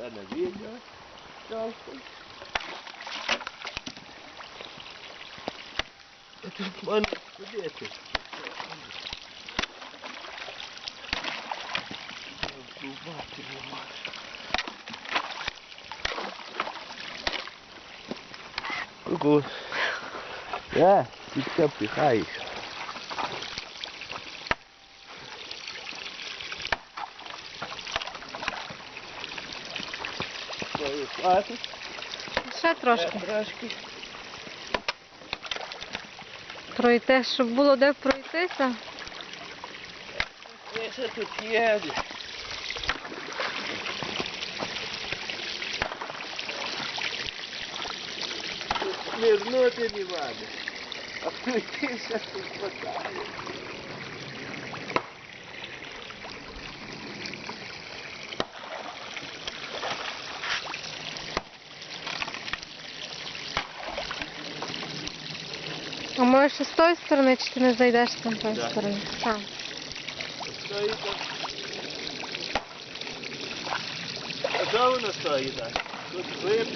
buscar na vida. Mano, tô tomando colete. Eu sou bate, meu macho. Good. é? it's up high. Хватить. Ще трошки. Трошки. Пройти, щоб було де пройтися. Ще тут їде. Тут смірнути не вади. А пройтися тут хватає. А може з тої сторони, чи ти не зайдеш там з тої Да. сторони? Так. А де воно стоїть так? Тут глиб.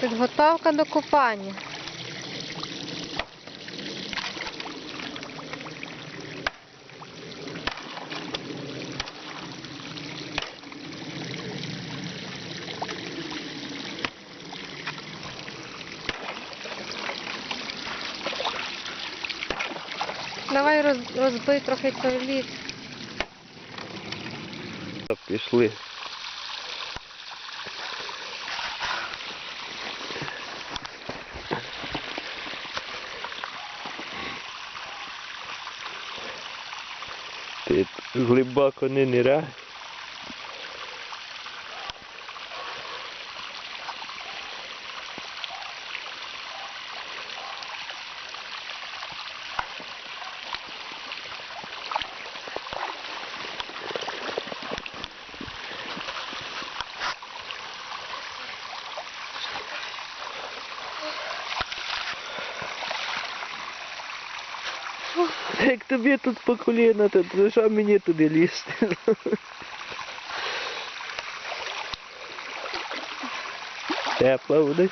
Підготовка до купання. Давай роз, розбий трохи той лід. Пішли. Ти глибоко не ниряй. Як тобі тут по коліна, то що мені туди лізти? Тепла буде.